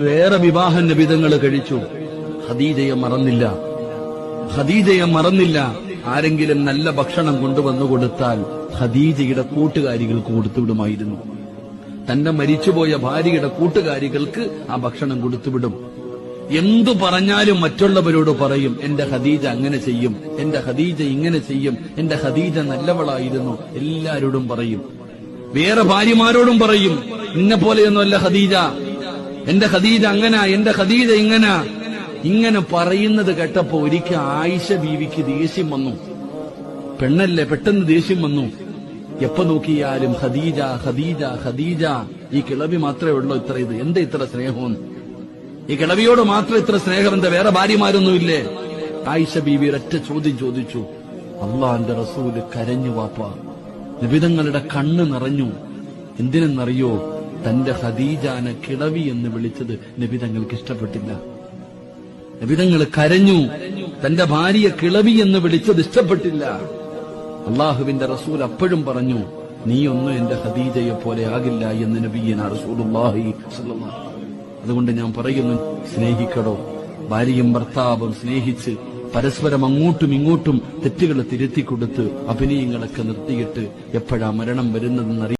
വേറെ വിവാഹ നിബിധങ്ങൾ കഴിച്ചു. ഖദീജയെ മറന്നില്ല. ഖദീജയെ മറന്നില്ല. ആരെങ്കിലും നല്ല ഭക്ഷണം കൊണ്ടുവന്നു കൊടുത്താൽ ഖദീജയുടെ കൂട്ടുകാരികൾക്ക് കൊടുത്തുവിടുമായിരുന്നു. തന്റെ മരിച്ചുപോയ ഭാര്യയുടെ കൂട്ടുകാരികൾക്ക് ആ ഭക്ഷണം കൊടുത്തുവിടും. എന്തു പറഞ്ഞാലും മറ്റുള്ളവരോട് പറയും എന്റെ ഖദീജ അങ്ങനെ ചെയ്യും. എന്റെ ഖദീജ ഇങ്ങനെ ചെയ്യും. എന്റെ ഖദീജ നല്ലവളായിരുന്നു. എല്ലാരോടും പറയും. വേറെ ഭാര്യമാരോടും പറയും ഇന്നെ പോലെയൊന്നുമല്ല എന്റെ ഖദീജ അങ്ങനാ എന്റെ ഖദീജ ഇങ്ങനാ. ഇങ്ങനെ പറയുന്നത് കേട്ടപ്പോ ഒരിക്കൽ ആയിഷ ബീവിക്ക് ദേഷ്യം വന്നു. പെണ്ണല്ലേ പെട്ടെന്ന് ദേഷ്യം വന്നു. എപ്പോ നോക്കിയാലും ഖദീജ ഖദീജ ഖദീജ. ഈ കിളവി മാത്രമേ ഉള്ളൂ ഇത്ര ഇത്. എന്താ ഇത്ര സ്നേഹം? ഈ കിളവിയോട് മാത്രം ഇത്ര സ്നേഹം എന്താ? വേറെ ഭാര്യമാരൊന്നുമില്ലേ? ആയിഷ ബീവി ഒരൊറ്റ ചോദ്യം ചോദിച്ചു. അള്ളാന്റെ റസൂൽ കരഞ്ഞു വാപ്പ. നിബിതങ്ങളുടെ കണ്ണ് നിറഞ്ഞു. എന്തിനെന്നറിയോ? തന്റെ ഹദീജാന കിളവി എന്ന് വിളിച്ചത് നിബിതങ്ങൾക്ക് ഇഷ്ടപ്പെട്ടില്ല. നബിതങ്ങൾ കരഞ്ഞു. തന്റെ ഭാര്യ കിളവി എന്ന് വിളിച്ചത് ഇഷ്ടപ്പെട്ടില്ല. അള്ളാഹുവിന്റെ റസൂൽ അപ്പോഴും പറഞ്ഞു നീ ഒന്നും എന്റെ ഹദീജയെ പോലെ ആകില്ല എന്ന് നബിയനാ റസൂലുള്ളാഹി അതുകൊണ്ട് ഞാൻ പറയുന്നു സ്നേഹിക്കടോ. ഭാര്യയും ഭർത്താവും സ്നേഹിച്ച് പരസ്പരം അങ്ങോട്ടും ഇങ്ങോട്ടും തെറ്റുകൾ തിരുത്തിക്കൊടുത്ത് അഭിനയങ്ങളൊക്കെ നിർത്തിയിട്ട് എപ്പോഴാ മരണം വരുന്നതെന്നറിയാം